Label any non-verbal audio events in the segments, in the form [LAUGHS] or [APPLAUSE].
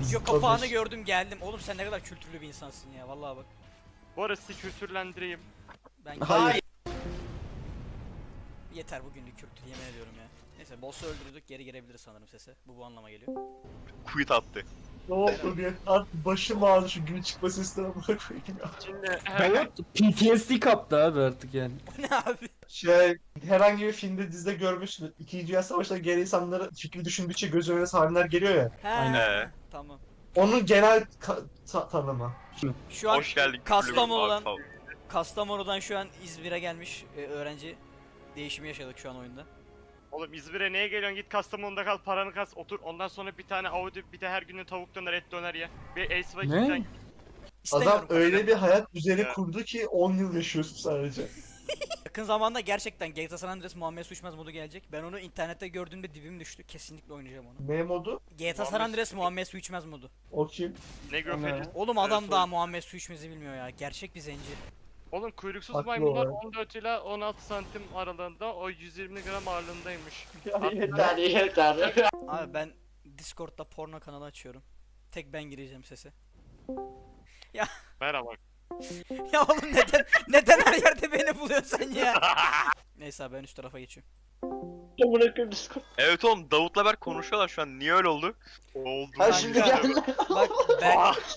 Video kapağını gördüm geldim. Oğlum sen ne kadar kültürlü bir insansın ya vallahi bak. Bu arada sizi kültürlendireyim. Ben Hayır. yeter bugünlük kültür yemin ediyorum ya. Neyse boss'u öldürdük geri gelebiliriz sanırım sese. Bu bu anlama geliyor. Quit attı. Ne oldu diye. Artık başım ağrıdı şu gün çıkma seslerine bırakmayayım ya. Şimdi Evet PTSD kaptı abi artık yani. Bu [LAUGHS] ne abi? Şey, herhangi bir filmde dizide görmüşsün. İkinci Dünya Savaşı'nda geri insanları fikri düşündükçe göz önüne sahneler geliyor ya. He. Aynen. Tamam. Onun genel ka- ta- tanımı. Şu an Hoş geldin. Kastamonu'dan ol. Kastamonu'dan şu an İzmir'e gelmiş e, öğrenci değişimi yaşadık şu an oyunda. oğlum İzmir'e neye geliyorsun git Kastamonu'da kal paranı kas otur ondan sonra bir tane Audi bir de her gün tavuk döner et döner ye. Bir Ace? İstemiyorum Adam öyle bir hayat düzeni kurdu ki 10 yıl yaşıyorsun sadece. Yakın zamanda gerçekten GTA San Andreas Muhammed Su İçmez modu gelecek. Ben onu internette gördüğümde dibim düştü. Kesinlikle oynayacağım onu. Ne modu? GTA San Andreas Muhammed Su İçmez modu. O kim? Negro Ana. Feliz. Oğlum adam Evet, daha Muhammed Su İçmez'i bilmiyor ya. Gerçek bir zenci. Oğlum kuyruksuz Haklı maymunlar olarak. 14 ile 16 santim aralığında o 120 gram ağırlığındaymış. [LAUGHS] Ya yeter yeter. [LAUGHS] Abi ben Discord'da porno kanalı açıyorum. Tek ben gireceğim sese. Merhaba. [LAUGHS] ya oğlum neden neden her yerde beni buluyorsun ya? Neyse abi ben üst tarafa geçiyorum. Discord. Evet oğlum Davut'la Berk konuşuyorlar şu an. Niye öyle oldu? Oldu. Ha şimdi geldi. Bak Berk,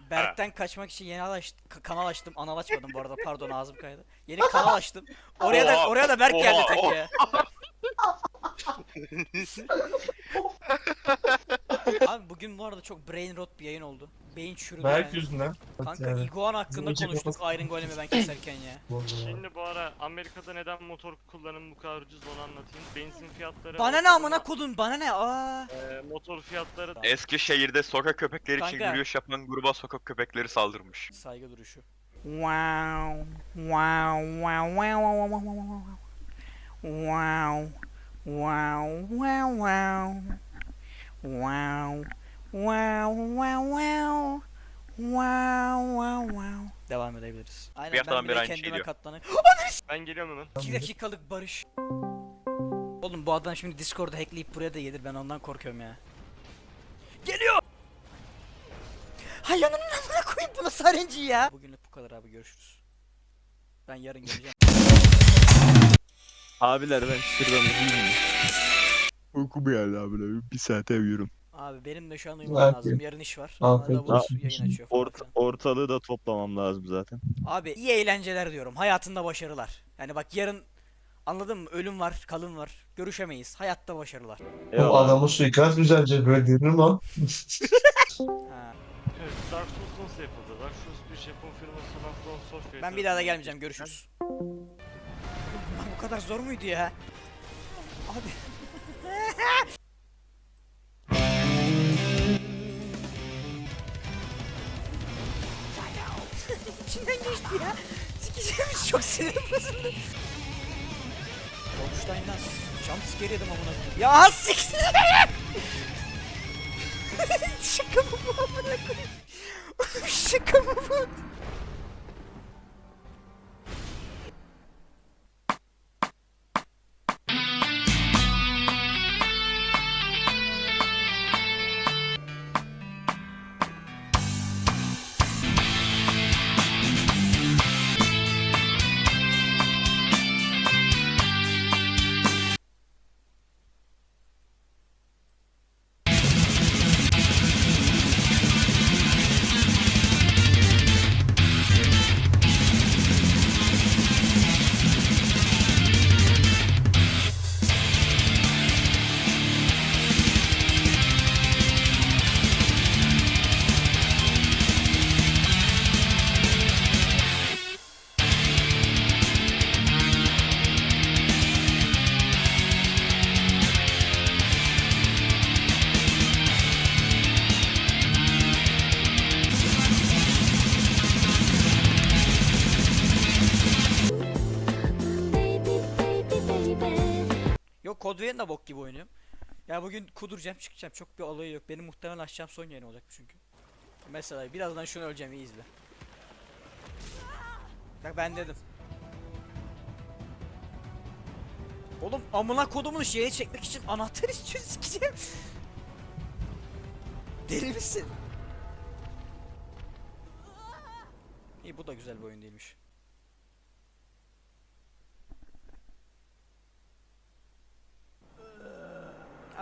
[LAUGHS] Berk'ten kaçmak için yeni ka- kanal açtım. Anal açmadım bu arada pardon ağzım kaydı. Yeni kanal açtım. Oraya da oraya da Berk geldi tek oha. ya. [LAUGHS] Abi bugün bu arada çok brain rot bir yayın oldu. Beyin çürüdü Berk yani. yüzünden. Kanka Yani. iguan hakkında Bizim konuştuk için- Iron Golem'i ben keserken ya. Şimdi bu ara Amerika'da neden motor kullanımı bu kadar ucuz onu anlatayım. Benzin fiyatları... Bana ne amına kodun bana ne aa. Eee, motor fiyatları Eskişehir'de sokak köpekleri için Kanka. yürüyüş yapan gruba sokak köpekleri saldırmış. Saygı duruşu. Wow. Wow. Wow. Wow. Wow. Wow. Wow. Wow. Wow. Wow. Wow. Wow. Wow. Wow. Wow. Wow. Devam edebiliriz. Aynen Bir haftadan ben beri bile aynı şey kendime diyor. katlanıp [GASPS] Ben geliyorum hemen. 2 dakikalık barış. Oğlum bu adam şimdi Discord'u hackleyip buraya da gelir ben ondan korkuyorum ya. Geliyor. Hay yanımın amına koyayım bu nasıl RNG ya? Bugünlük bu kadar abi görüşürüz. Ben yarın geleceğim. Abiler ben şuradan uyuyayım. Uykum geldi abiler. Bir saate uyuyorum. Abi benim de şu an uyumam Afiyet. lazım. Yarın iş var. Afiyet olsun. yayın açıyor falan Orta, filan. ortalığı da toplamam lazım zaten. Abi iyi eğlenceler diyorum. Hayatında başarılar. Yani bak yarın anladın mı? Ölüm var, kalım var. Görüşemeyiz. Hayatta başarılar. O Eyvallah. adamı suikast düzenleyecek böyle denir mi lan? [LAUGHS] Ha. Evet, Dark Souls nasıl yapıldı? Dark Souls bir Japon firması olan From Software. Ben bir daha da gelmeyeceğim. Görüşürüz. Lan bu kadar zor muydu ya? Abi. İçinden geçti ya. Sikeceğimiz çok sinirim bozuldu. Wolfenstein'dan jump scare yedim amına. Ya siktir. Şaka mı bu amına koyayım? Şaka mı bu? Vein de bok gibi oynuyorum. Ya bugün kuduracağım çıkacağım çok bir olayı yok. Benim muhtemelen açacağım son yayın olacak çünkü. Mesela birazdan şunu öleceğim iyi izle. Bak ben dedim. Oğlum amına kodumun şeyi çekmek için anahtar istiyor sikeceğim. Deli misin? İyi bu da güzel bir oyun değilmiş.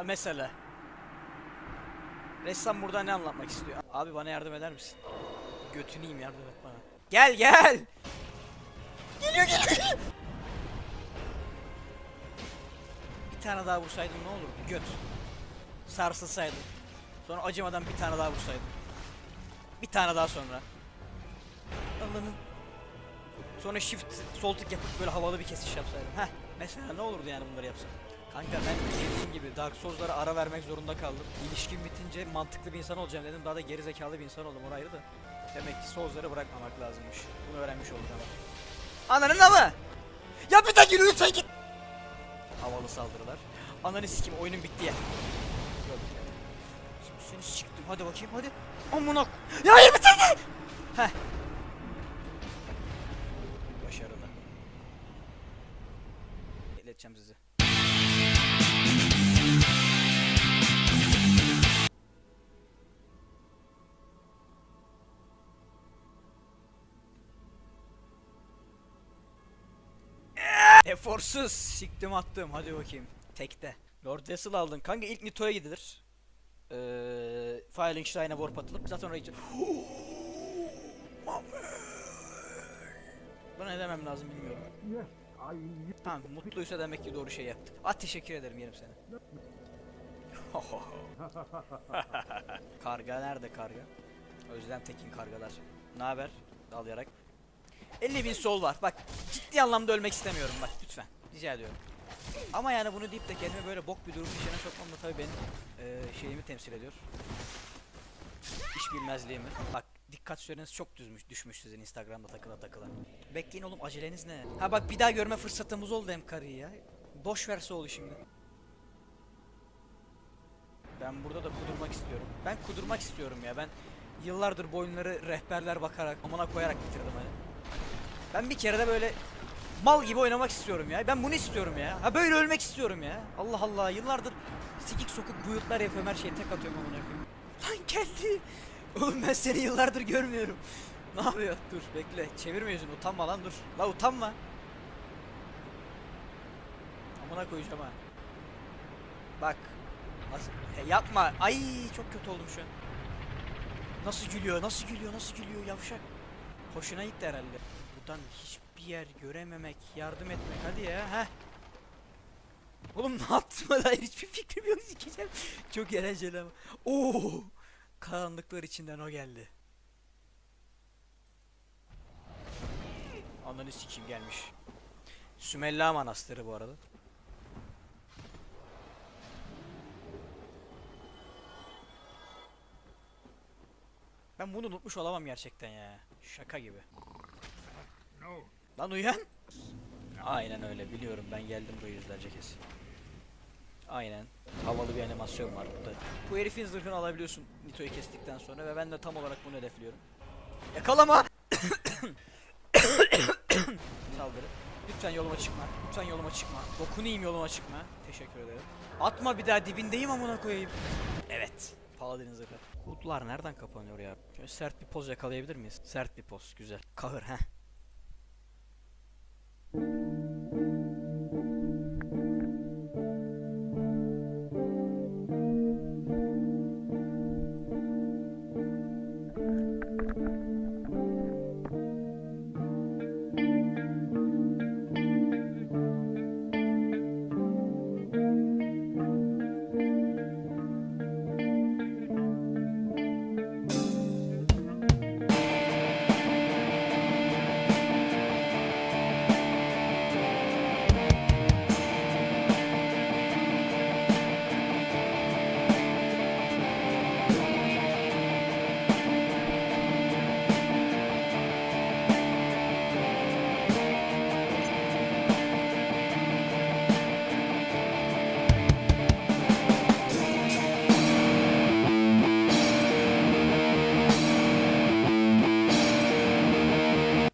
Mesela. Ressam burada ne anlatmak istiyor? Abi bana yardım eder misin? Götünü yiyeyim yardım et bana. Gel gel! Geliyor geliyor! Bir tane daha vursaydın ne olurdu? Göt. Sarsılsaydın. Sonra acımadan bir tane daha vursaydın. Bir tane daha sonra. Anladın. Sonra shift sol tık yapıp böyle havalı bir kesiş yapsaydın. Heh. Mesela ne olurdu yani bunları yapsam? Kanka ben dediğim gibi Dark Souls'lara ara vermek zorunda kaldım. İlişkim bitince mantıklı bir insan olacağım dedim. Daha da geri zekalı bir insan oldum orayı da. Demek ki Souls'ları bırakmamak lazımmış. Bunu öğrenmiş oldum ama. Ananın ama! Ya bir dakika lütfen git! Havalı saldırılar. Ananı sikim oyunun bitti ya. Şimdi seni siktim hadi bakayım hadi. Amına Ya hayır bitirdi! Heh. Başarılı. İleteceğim sizi. Eforsuz siktim attım hadi bakayım. Tekte. Lord Vessel aldın. Kanka ilk Nito'ya gidilir. Ee, Firenstein'e warp atılıp zaten oraya gidecek. Buna ne demem lazım bilmiyorum. Tamam mutluysa demek ki doğru şey yaptık. Ah teşekkür ederim yerim seni. [LAUGHS] karga nerede karga? Özlem Tekin kargalar. Ne haber? Dalayarak. 50 bin sol var. Bak ciddi anlamda ölmek istemiyorum bak lütfen. Rica ediyorum. Ama yani bunu deyip de kendimi böyle bok bir durum içine sokmam da tabii benim eee, şeyimi temsil ediyor. İş bilmezliğimi. Bak dikkat süreniz çok düzmüş, düşmüş sizin Instagram'da takıla takıla. Bekleyin oğlum aceleniz ne? Ha bak bir daha görme fırsatımız oldu hem karıyı ya. Boş verse oldu şimdi. Ben burada da kudurmak istiyorum. Ben kudurmak istiyorum ya. Ben yıllardır bu rehberler bakarak, amına koyarak bitirdim hani. Ben bir kere de böyle mal gibi oynamak istiyorum ya. Ben bunu istiyorum ya. Ha böyle ölmek istiyorum ya. Allah Allah yıllardır sikik sokuk buyutlar yapıyorum her şeyi tek atıyorum amına. Lan geldi. Oğlum ben seni yıllardır görmüyorum. Ne yapıyor? Dur bekle. Çevirme yüzünü. Utanma lan dur. La utanma. Amına koyacağım ha. Bak. Nasıl? Yapma. Ay çok kötü oldum şu an. Nasıl gülüyor? Nasıl gülüyor? Nasıl gülüyor yavşak? Hoşuna gitti herhalde. Buradan hiçbir yer görememek, yardım etmek hadi ya. Heh. Oğlum ne yaptığıma dair hiçbir fikrim yok sikeceğim. Çok eğlenceli ama. Oo! Karanlıklar içinden o geldi. Ananı sikeyim gelmiş. Sümella Manastırı bu arada. Ben bunu unutmuş olamam gerçekten ya. Şaka gibi. Lan uyan. Aynen öyle biliyorum ben geldim buraya yüzlerce kez. Aynen. Havalı bir animasyon var burada. Bu herifin zırhını alabiliyorsun Nito'yu kestikten sonra ve ben de tam olarak bunu hedefliyorum. Yakalama! [COUGHS] Saldırı. Lütfen yoluma çıkma. Lütfen yoluma çıkma. Dokunayım yoluma çıkma. Teşekkür ederim. Atma bir daha dibindeyim amına koyayım. Evet. Paladin zırhı. Hudlar nereden kapanıyor ya? Şöyle sert bir poz yakalayabilir miyiz? Sert bir poz. Güzel. Kahır heh.